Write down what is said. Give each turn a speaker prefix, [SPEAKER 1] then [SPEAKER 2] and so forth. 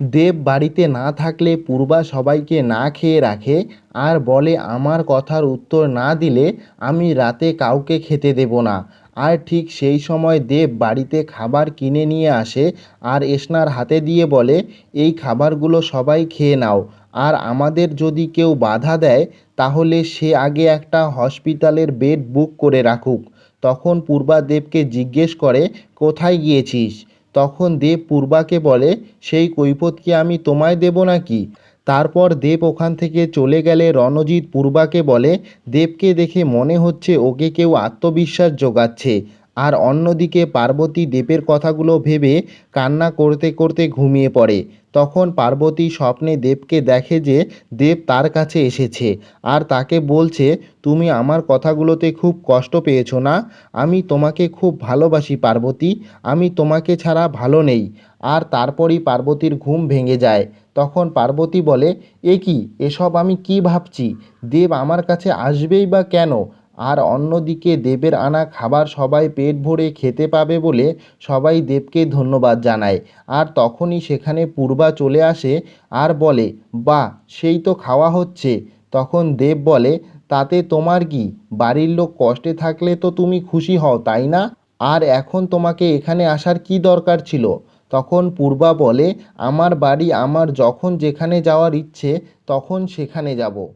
[SPEAKER 1] দেব বাড়িতে না থাকলে পূর্বা সবাইকে না খেয়ে রাখে আর বলে, আমার কথার উত্তর না দিলে আমি রাতে কাউকে খেতে দেব না। আর ঠিক সেই সময় দেব বাড়িতে খাবার কিনে নিয়ে আসে আর এসনার হাতে দিয়ে বলে, এই খাবারগুলো সবাই খেয়ে নাও। আর আমাদের যদি কেউ বাধা দেয়, তাহলে সে আগে একটা হসপিটালের বেড বুক করে রাখুক। তখন পূর্বা দেবকে জিজ্ঞেস করে, কোথায় গিয়েছিস? তখন দেব পূর্বাকে বলে, সেই কৈফত কি আমি তোমায় দেব নাকি? তারপর দেব ওখান থেকে চলে গেলে রণজিৎ পূর্বাকে বলে, দেবকে দেখে মনে হচ্ছে ওকে কেউ আত্মবিশ্বাস যোগাচ্ছে। আর অন্যদিকে পার্বতী দেবের কথাগুলো ভেবে কান্না করতে করতে ঘুমিয়ে পড়ে। তখন পার্বতী স্বপ্নে দেবকে দেখে যে দেব তার কাছে এসেছে আর তাকে বলছে, তুমি আমার কথাগুলোতে খুব কষ্ট পেয়েছ না? আমি তোমাকে খুব ভালোবাসি পার্বতী, আমি তোমাকে ছাড়া ভালো নেই। আর তারপরই পার্বতীর ঘুম ভেঙে যায়। তখন পার্বতী বলে, এ কি? এসব আমি কি ভাবছি? দেব আমার কাছে আসবেই বা কেন? আর অন্যদিকে দেবের আনা খাবার সবাই পেট ভরে খেতে পাবে বলে সবাই দেবকে ধন্যবাদ জানায়। আর তখনই সেখানে পূর্বা চলে আসে আর বলে, বাহ, সেই তো খাওয়া হচ্ছে। তখন দেব বলে, তাতে তোমার কি? বাড়ির লোক কষ্টে থাকলে তো তুমি খুশি হও, তাই না? আর এখন তোমাকে এখানে আসার কি দরকার ছিল? তখন পূর্বা বলে, আমার বাড়ি আমার যখন যেখানে যাওয়ার ইচ্ছে, তখন সেখানে যাব।